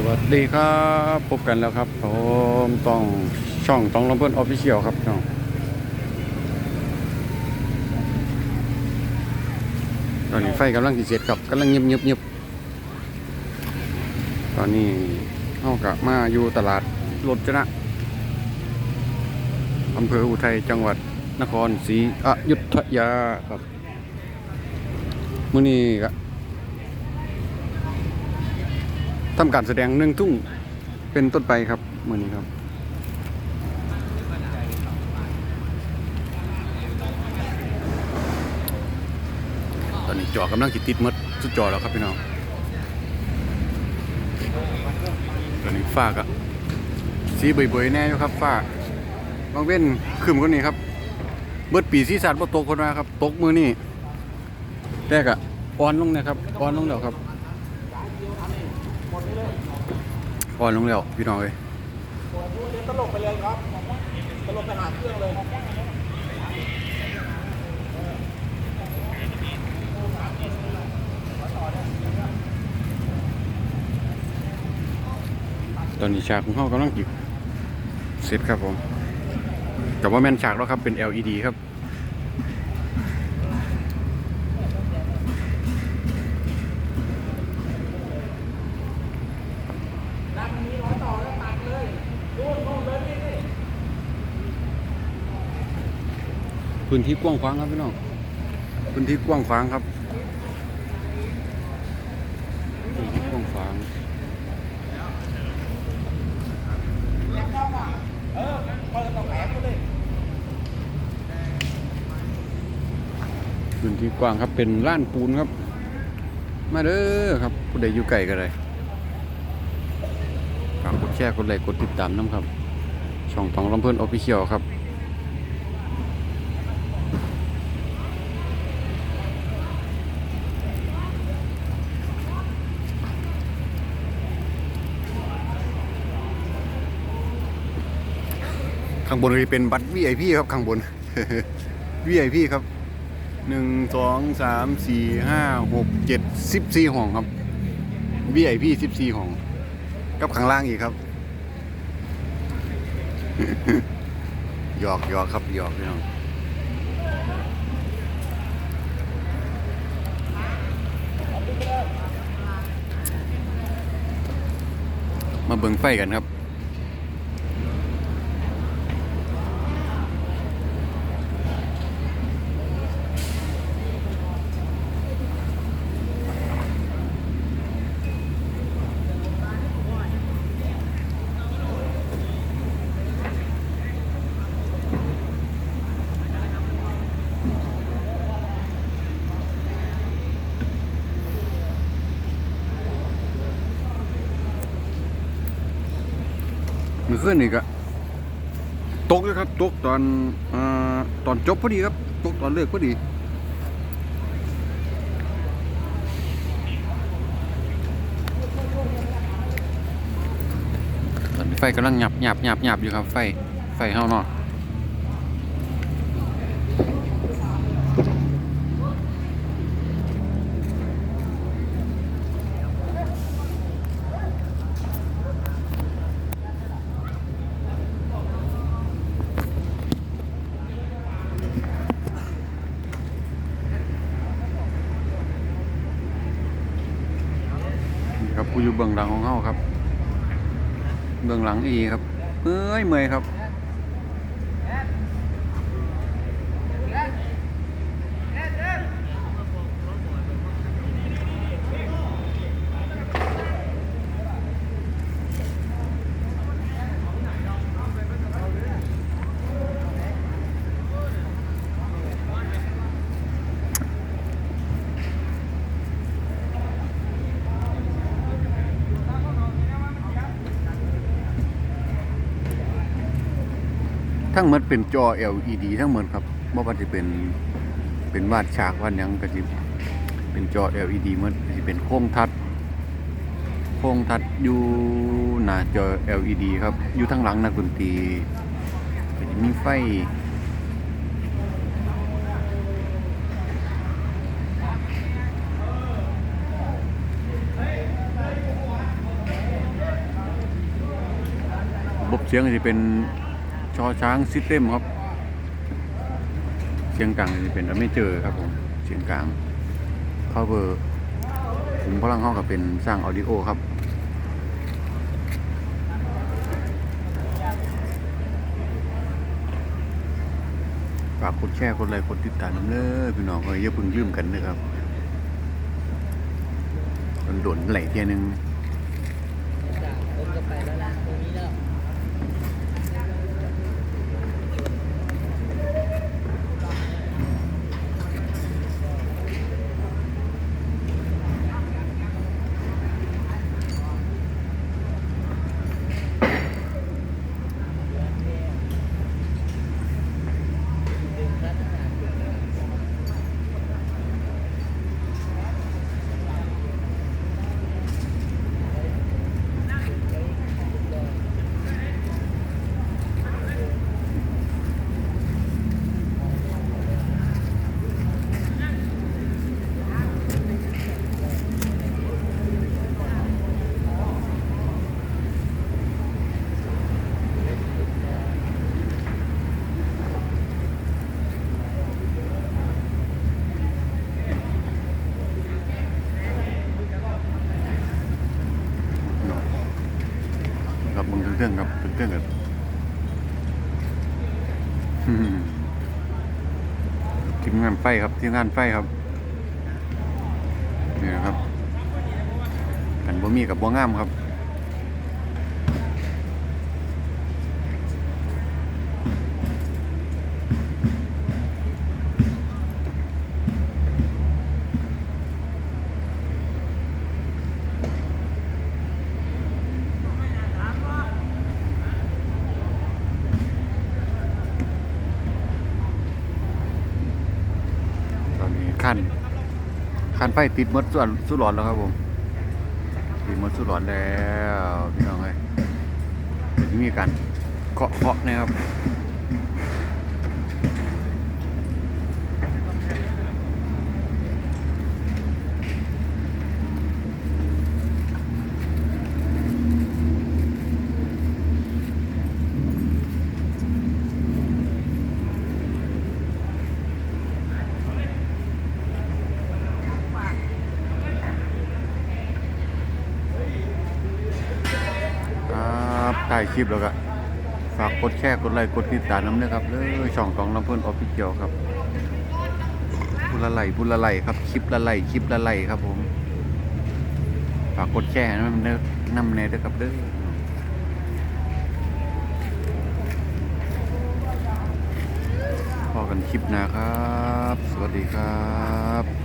สวัสดีครับพบกันแล้วครับผมต้องช่องต้องลำเพิ่อนออฟฟิเชียลครับน้องตอนนี้ไฟกำลังติเสร็จครับกำลังเงียบเงียบเงียบตอนนี้เข้ากะมาอยู่ตลาดรถจนะอำเภออุทัยจังหวัดนครศรีอยุธยาครับมื้อนี้ก็ ทำการแสดงหนึ่งทุ่งเป็นต้นไปครับมือนี้ครับตอนนี้จอกำลังจิตติดหมดสุดจอแล้วครับพี่น้องตอนนี้ฟ้าก็สีเบยๆแน่อยู่ครับฟ้าบางเว้นขึ้นคนนี้ครับ เบิดปีสีสันบ่ตกคนมาครับ ตกมือนี่แรกอะอ่อนลงนะครับอ่อนลงแล้วครับ อ่อนลงแล้วพี่น้องเอ้ยตลกไปเลยครับตลกไปหาเครื่องเลยตอนนี้ฉากของเขากำลังจิบเสร็จครับผมแต่ว่าแม่นฉากแล้วครับเป็น LED ครับ พื้นที่กว้างขวางครับพี่น้องพื้นที่กว้างขวางครับพื้นที่กว้างขวางพื้นที่กว้างครับเป็นล้านปูนครับ มาเด้อครับผู้ใดอยู่ไกลก็ได้ฝากกดแชร์กดไลค์กดติดตามน้ำครับ ช่องทองลำเพิ่นออฟฟิเชียลครับ ข้างบนจะเป็นบัตร VIP ครับข้างบน VIP ครับหนึ่งสองสามสี่ห้าหกเจ็ดสิบสี่ห้องครับ VIP สิบสี่ห้อง กับข้างล่างอีกครับหยอกหยอกครับหยอกพี่น้องมาเบิ่งไฟกันครับ ขึ้นอีกอะตกเลยครับ ตกตอนอตอนจบพอดีครับ ตกตอนเลิกพอดี ตอนไฟกำลังหยับหยับหยับหยับอยู่ครับ ไฟ ไฟเฮาเนาะ ผู้อยู่เบื้องหลังของเฮาครับ เบื้องหลังอีครับเอ้ยเมื่อยครับ ทั้งหมดเป็นจอ LED ทั้งหมดครับบ่ว่าจะเป็นเป็นวาดฉากวาดหยังก็สิเป็นจอ LED หมดสิเป็นโครงทัดโครงทัดอยู่หน้าจอ LED ครับ อยู่ทั้งหลังนักดนตรีก็จะมีไฟบบเสียงก็จะเป็น ชอช้างซิสเต็มครับ เสียงกลางก็จะเป็นไม่เจอครับผม เสียงกลาง cover ผมพลังห้องกับเป็นสร้างออดิโอครับฝากกดแชร์กดไลค์กดติดตามเด้อพี่น้องก็อย่าเพิ่งลืมกันนะครับมันโดนไหลเทียหนึง จากคนก็ไปแล้วนะตรงนี้แล้ว ครับมึงเค รื่องๆครับเครื่องๆครับอืมทีมงานไฟครับทีมงานไฟครับนี่นะครับกันบ่มีกับบ่งามครับ ขันขันไฟติดมดส่วนสุดหลอนแล้วครับผมติดมดสุดหลอนแล้วพี่น้องเอ้ยเดี๋ยวมีการเคาะเคาะนะครับายคลิปแล้วก็ฝากกดแชร์กดไลค์กดติดตามน้ำด้วยครับเลยช่องตองลำเพิ่อนออฟฟิเชียลครับพูละไลพูละไลครับคลิปละไลคลิปละไลครับผมฝากกดแชร์น้ำเด้อน้ำแน่ด้วยครับเด้อพอกันคลิปน้าครับ สวัสดีครับ